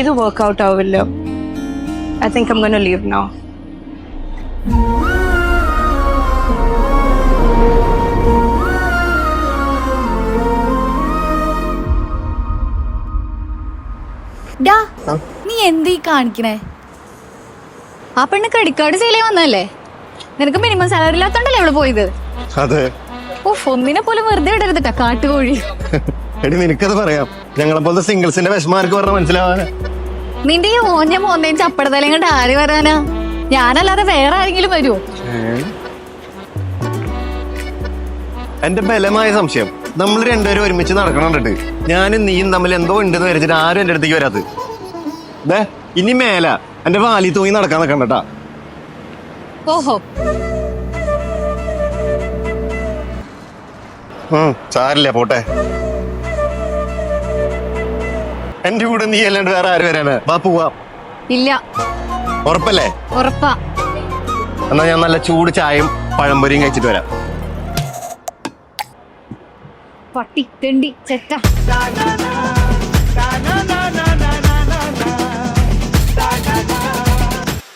ഇത് വർക്ക്ഔട്ട് ആവില്ല. I think I'm gonna leave no നീ എന്തീ കാണിക്കണേ? ആ പെണ്ണ് ക്രെഡിറ്റ് കാർഡ് സെയിൽ വന്നല്ലേ നിനക്ക് മിനിമം സാലറി ഇല്ലാത്തോണ്ടല്ലേ ഇവിടെ പോയത്? അതെ. ഓഫ് ഒന്നിനെ പോലും വെറുതെ ഇടരുത് കാട്ടുകോഴി. എടി നിനക്കത് പറയാം. ഞങ്ങളെ പോലത്തെ സിംഗിൾസിന്റെ വിഷമാർക്ക് പറഞ്ഞ മനസ്സിലാവാനാ നിന്റെ ഈ ഓഞ്ഞ മോന്നേം ചപ്പടത്തലയും കണ്ട് ആര് വരാനാ? ഞാനല്ലാതെ വേറെ ആരെങ്കിലും വരുമോ എന്റെ ബലമായ സംശയം. നമ്മൾ രണ്ടുപേരും ഒരുമിച്ച് നടക്കണുണ്ട്. ഞാനും നീയും തമ്മിൽ എന്തോ ഉണ്ടെന്ന് വിചാരിച്ചിട്ട് ആരും എന്റെ അടുത്തേക്ക് വരാത്തത്. ദേ ഇനി മേല. എന്റെ വാലി തൂങ്ങി നടക്കാൻ നിൽക്കണ്ടട്ടാ. ഓഹോ. സാരില്ല പോട്ടെ. എന്റെ കൂടെ നീ അല്ലാണ്ട് വേറെ ആര് വരാണ് വാ പോവാം. ഇല്ല. ഉറപ്പല്ലേ? ഉറപ്പാ. എന്നാ ഞാൻ നല്ല ചൂട് ചായയും പഴംപൊരിയും കഴിച്ചിട്ട് വരാം. പട്ടി തെണ്ടി ചെറ്റ.